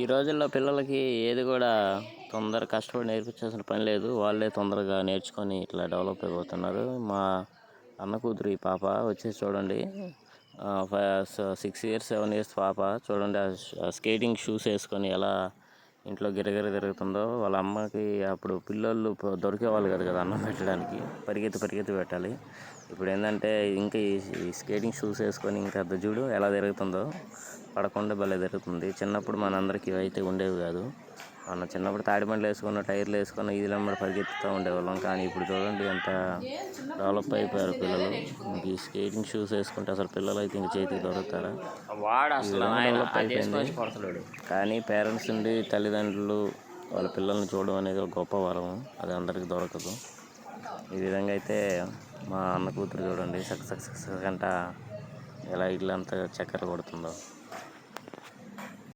ఈ రోజుల్లో పిల్లలకి ఏది కూడా తొందర కష్టపడి నేర్పించాల్సిన పని లేదు. వాళ్ళే తొందరగా నేర్చుకొని ఇట్లా డెవలప్ అయిపోతున్నారు. మా అన్న కూతురు ఈ పాప వచ్చేసి చూడండి. సిక్స్ ఇయర్స్ సెవెన్ ఇయర్స్ పాప చూడండి ఆ స్కేటింగ్ షూస్ వేసుకొని ఎలా ఇంట్లో గిరగిర తిరుగుతుందో. వాళ్ళ అమ్మకి అప్పుడు పిల్లలు దొరికేవాళ్ళు కాదు కదా అన్నం పెట్టడానికి. పరిగెత్తి పరిగెత్తి పెట్టాలి. ఇప్పుడు ఏంటంటే ఇంకా ఈ స్కేటింగ్ షూస్ వేసుకొని ఇంకా అది చూడు ఎలా తిరుగుతుందో. పడకుండా భలే తిరుగుతుంది. చిన్నప్పుడు మనందరికీ ఇవైతే ఉండేవి కాదు. మన చిన్నప్పుడు తాడి బండ్లు వేసుకున్న టైర్లు వేసుకున్న ఈదులు వెంబడి పరిగెత్తుతూ ఉండేవాళ్ళం. కానీ ఇప్పుడు చూడండి ఎంత డెవలప్ అయిపోయారు పిల్లలు. ఈ స్కేటింగ్ షూస్ వేసుకుంటే అసలు పిల్లలు అయితే ఇంక చేతికి దొరుకుతారా? డెవలప్ అయిపోయింది. కానీ పేరెంట్స్ నుండి తల్లిదండ్రులు వాళ్ళ పిల్లల్ని చూడడం అనేది ఒక గొప్ప వరం. అది అందరికీ దొరకదు. ఈ విధంగా అయితే మా అన్న కూతురు చూడండి సక్ సక్ సక్ సక్ అంట ఎలా ఇల్లంతా చక్కెర కొడుతుందో.